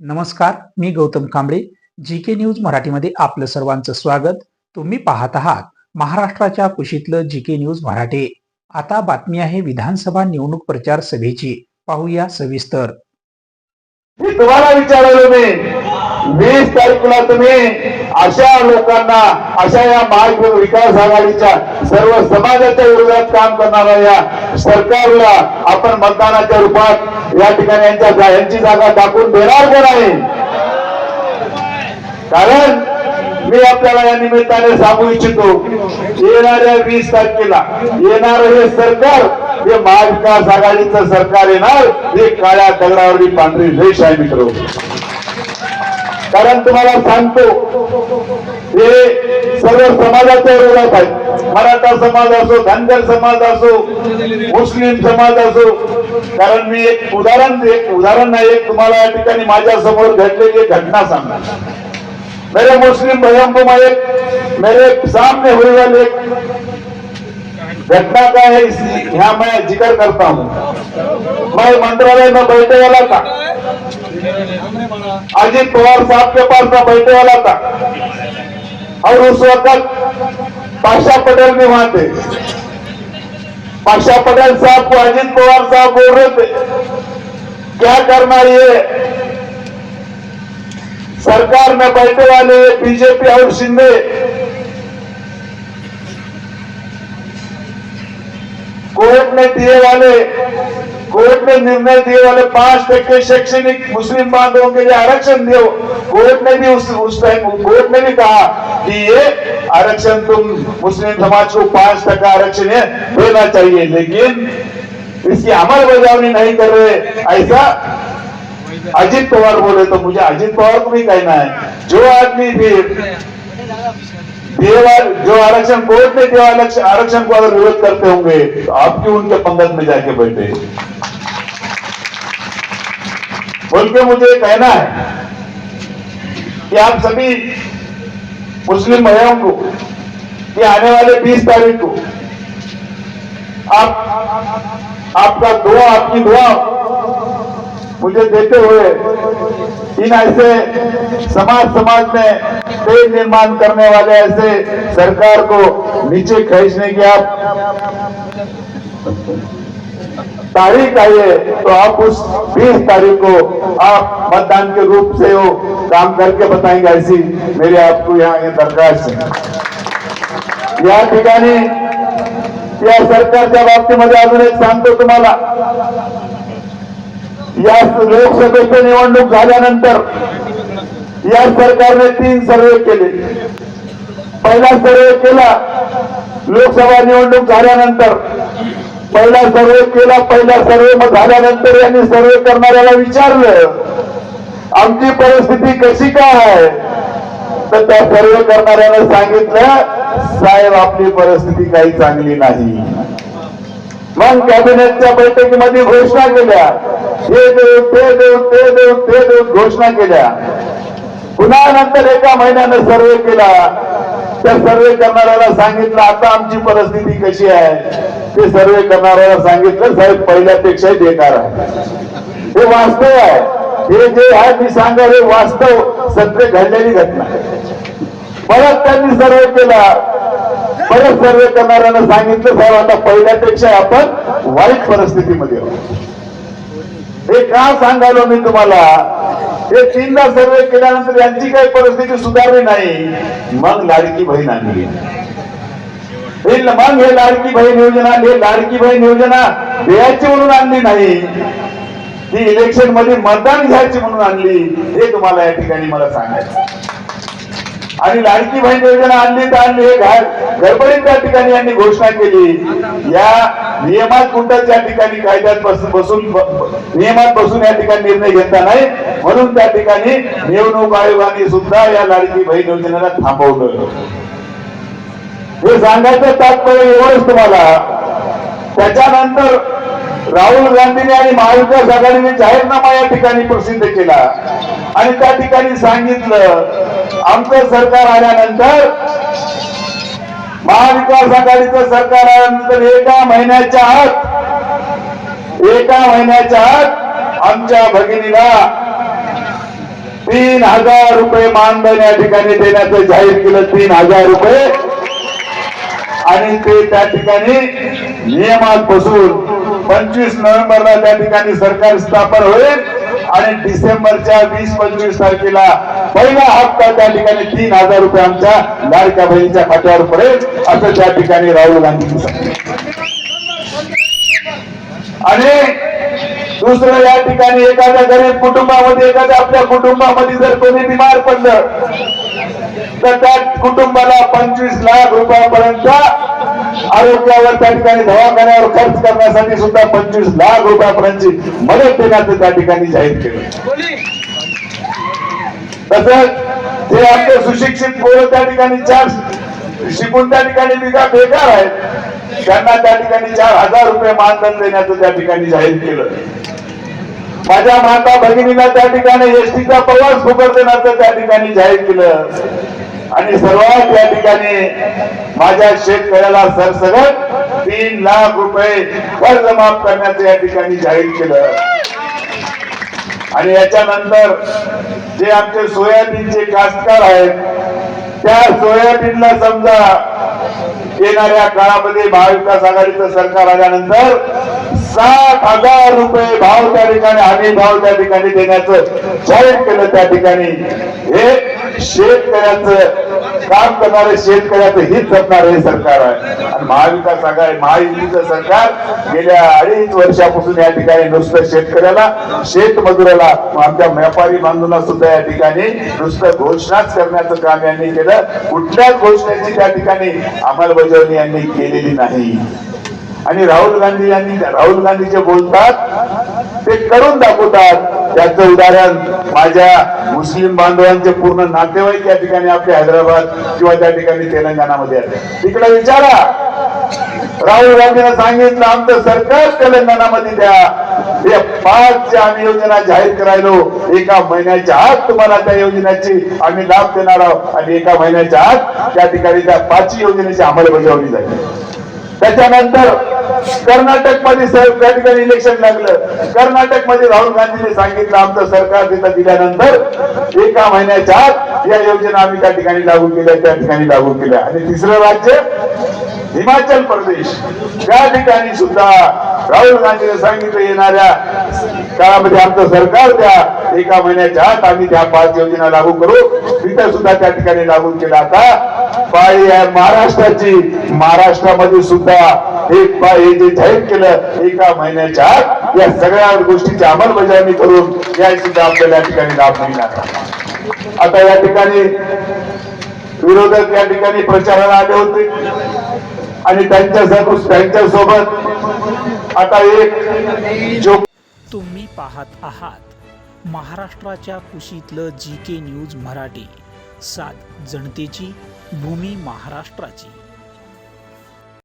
नमस्कार मी Gautam Kamble. G K news मराठीमध्ये आपलं सर्वांचं स्वागत. तुम्ही पाहत आहात महाराष्ट्राच्या कुशीतलं जी के न्यूज मराठी. आता बातमी आहे विधानसभा निवडणूक प्रचार सभेची. पाहूया सविस्तर. तुम्हाला विचारलं मी वीस तारखेला तुम्ही अशा लोकांना अशा या महाविकास विकास आघाडीच्या सर्व समाजाच्या विरोधात काम करणाऱ्या या सरकारला आपण मतदानाच्या रूपात या ठिकाणी यांच्या यांची जागा टाकून देणार का आहे? कारण मी आपल्याला या निमित्ताने सांगू इच्छितो येणाऱ्या वीस तारखेला येणार हे सरकार हे महाविकास आघाडीचं सरकार येणार हे काळ्या दगडावरली पांढरी रेष आहे मित्र. कारण तुम्हाला सांगतो हे सर्व समाजाच्या विरोधात आहेत. मराठा समाज असो धनगर समाज असो मुस्लिम समाज असो. कारण मी एक उदाहरण एक उदाहरण नाही एक तुम्हाला या ठिकाणी माझ्यासमोर घडलेली घटना सांगणार. मेरे मुस्लिम भाइयों को मैं एक मेरे सामने हुई वाली एक घटना का है इस यहाँ मैं जिक्र करता हूँ. मैं मंत्रालय में बैठे वाला था. अजित पवार साहब के पास मैं बैठे वाला था और उस वक्त पाशा पटेल भी वहां थे. पाशा पटेल साहब को अजित पवार साहब बोल रहे थे क्या करना ये? सरकार में बैठे वाले बीजेपी और शिंदे कोर्ट ने दिए वाले, कोर्ट ने निर्णय दिए वाले पाँच टक्के शैक्षणिक मुस्लिम बांधवों के लिए आरक्षण दियो। कोर्ट ने भी उस उस टाइम कोर्ट ने भी कहा कि ये आरक्षण तुम मुस्लिम समाज को पाँच टका आरक्षण है देना चाहिए। लेकिन इसकी अमल बजावनी नहीं कर रहे। ऐसा अजित पवार बोले तो मुझे अजित पवार को भी कहना है। जो आदमी भी देवा जो आरक्षण कोर्ट ने आरक्षण को अगर विरोध करते होंगे तो आप क्यों उनके पंगत में जाके बैठे। बोल के मुझे कहना है कि आप सभी मुस्लिम भाइयों को कि आने वाले 20 तारीख को आप आपका दुआ आपकी दुआ मुझे देते हुए इन ऐसे समाज समाज में तेज निर्माण करने वाले ऐसे सरकार को नीचे खींचने की आप तारीख है तो आप उस 20 तारीख को आप मतदान के रूप से वो काम करके बताएँगे ऐसी मेरी आपको यहाँ ये दरखास्त है। या ठिकाणी या सरकारच्या बाबतीमध्ये अजून एक सांगतो तुम्हाला या लोकसभेची निवडणूक झाल्यानंतर या सरकारने तीन सर्वे केले. पहिला सर्वे केला लोकसभा निवडणूक झाल्यानंतर. पहिला सर्वे केला पहिला सर्वे झाल्यानंतर यांनी सर्वे करणाऱ्याला विचारलं आमची परिस्थिती कशी काय आहे? तर त्या सर्वे करणाऱ्यानं सांगितलं साहेब आपली परिस्थिती काही चांगली नाही. मग कॅबिनेटच्या बैठकीमध्ये घोषणा केल्या. हे देऊ ते देऊ ते देऊ ते देऊ घोषणा केल्या. पुन्हा नंतर एका महिन्यानं सर्वे केला. त्या सर्वे करणाऱ्याला सांगितलं आता आमची परिस्थिती कशी आहे? ते सर्वे करणाऱ्याला सांगितलं साहेब पहिल्यापेक्षाही बेकार आहे. हे वास्तव आहे. हे जे आहे मी सांगा हे वास्तव सत्य घडलेली घटना परत त्यांनी सर्वे केला. परत सर्वे करणाऱ्यानं सांगितलं साहेब आता पहिल्यापेक्षा आपण वाईट परिस्थितीमध्ये आहोत. हे का सांगालो मी तुम्हाला? हे तीनदा सर्वे केल्यानंतर यांची काही परिस्थिती सुधारली नाही. मग लाडकी बहीण आणली. हे मग हे लाडकी बहीण योजना हे लाडकी बहीण योजना द्यायची म्हणून आणली नाही. ती इलेक्शनमध्ये मतदान घ्यायची म्हणून आणली. हे तुम्हाला या ठिकाणी मला सांगायचं आणि लाडकी बहीण योजना आणली तर आणली हे गडबडीत त्या ठिकाणी यांनी घोषणा केली. या नियमात कुठं त्या ठिकाणी कायद्यात बसून नियमात बसून या ठिकाणी निर्णय घेता नाही. म्हणून त्या ठिकाणी निवडणूक आयोगाने सुद्धा या लाडकी बहीण योजनेला थांबवलं. हे सांगायचं तात्पर्य एवढंच तुम्हाला. त्याच्यानंतर राहुल गांधीने आणि महाविकास आघाडीने जाहीरनामा या ठिकाणी प्रसिद्ध केला. आणि त्या ठिकाणी सांगितलं आमचं सरकार आल्यानंतर महाविकास आघाडीचं सरकार आल्यानंतर एका महिन्याच्या आत एका महिन्याच्या आत आमच्या भगिनीला तीन हजार रुपये मानधन या ठिकाणी देण्याचं जाहीर केलं तीन हजार रुपये. आणि ते त्या ठिकाणी नियमात बसून पंचवीस नोव्हेंबरला त्या ठिकाणी सरकार स्थापन होईल आणि डिसेंबरच्या वीस पंचवीस तारखेला पहिला हप्ता त्या ठिकाणी तीन हजार रुपये आमच्या लाडक्या बहिणीच्या खात्यावर पडेल असं त्या ठिकाणी राहुल गांधी आणि दुसरं या ठिकाणी एखाद्या गरीब कुटुंबामध्ये एखाद्या आपल्या कुटुंबामध्ये जर कोणी बिमार पडलं तर त्या कुटुंबाला पंचवीस लाख रुपयापर्यंत आरोग्यावर त्या ठिकाणी दवाखान्यावर खर्च करण्यासाठी सुद्धा पंचवीस लाख रुपयापर्यंतची मदत देण्याचं त्या ठिकाणी जाहीर केलं. तसंच जे आपले सुशिक्षित पोरं त्या ठिकाणी चार शिकून त्या ठिकाणी बेकार आहेत त्यांना त्या ठिकाणी चार हजार रुपये मानधन देण्याचं त्या ठिकाणी जाहीर केलं. माझ्या माता भगिनीला त्या ठिकाणी एसटीचा प्रवास फुकट देण्याचं त्या ठिकाणी जाहीर केलं. आणि सर्वात या ठिकाणी माझ्या शेतकऱ्याला सरसगट तीन लाख रुपये कर्ज माफ करण्याचं या ठिकाणी जाहीर केलं. आणि याच्यानंतर जे आमचे सोयाबीनचे कास्तकार आहेत त्या सोयाबीनला समजा येणाऱ्या काळामध्ये महाविकास आघाडीचं सरकार आल्यानंतर सात हजार रुपये भाव त्या ठिकाणी हमी भाव त्या ठिकाणी देण्याचं जाहीर केलं त्या ठिकाणी. हे शेतकऱ्याचं काम करणारे शेतकऱ्याचं हित जपणारं हे सरकार आहे. आणि महाविकास आघाडी महायुतीचं सरकार गेल्या अडीच वर्षापासून या ठिकाणी नुसतं शेतकऱ्याला शेतमजुराला आमच्या व्यापारी बांधूंना सुद्धा या ठिकाणी नुसतं घोषणाच करण्याचं काम यांनी केलं. कुठल्याच घोषणेची त्या ठिकाणी अंमलबजावणी यांनी केलेली नाही. आणि राहुल गांधी यांनी राहुल गांधी जे बोलतात ते करून दाखवतात. त्याचं उदाहरण माझ्या मुस्लिम बांधवांचे पूर्ण नातेवाईक या ठिकाणी आपले हैदराबाद किंवा त्या ठिकाणी तेलंगणामध्ये आले तिकडे विचारा. राहुल गांधीनं सांगितलं आमचं सरकार तेलंगणामध्ये द्या. हे पाच आम्ही योजना जाहीर करायलो. एका महिन्याच्या आत तुम्हाला त्या योजनेची आम्ही लाभ देणार आहोत. आणि एका महिन्याच्या आत त्या ठिकाणी त्या पाचही योजनेची अंमलबजावणी जाईल त्याच्यानंतर कर्नाटकमध्ये त्या ठिकाणी इलेक्शन लागलं. कर्नाटकमध्ये राहुल गांधीने सांगितलं आमचं सरकार तिथं दिल्यानंतर एका महिन्याच्या आत या योजना आम्ही त्या ठिकाणी लागू केल्या त्या ठिकाणी लागू केल्या. आणि तिसरं राज्य हिमाचल प्रदेश. त्या ठिकाणी सुद्धा राहुल गांधीने सांगितलं येणाऱ्या काळामध्ये आमचं सरकार द्या. एका महिन्याच्या आत आम्ही त्या पाच योजना लागू करू. तिथे सुद्धा त्या ठिकाणी लागू केला आता. पाळी आहे महाराष्ट्राची महाराष्ट्रामध्ये सुद्धा एक पा- हे जे जाहीर केलं एका महिन्याच्या आत या सगळ्या गोष्टीची अंमलबजावणी करून या सुद्धा आपल्याला या ठिकाणी लाभ मिळणार. आता या ठिकाणी विरोधक या ठिकाणी प्रचाराला आले होते. आणि त्यांच्या आता एक जो तुम्ही पाहत आहात महाराष्ट्राच्या कुशीतलं जी के न्यूज मराठी. सात जनतेची भूमी महाराष्ट्राची.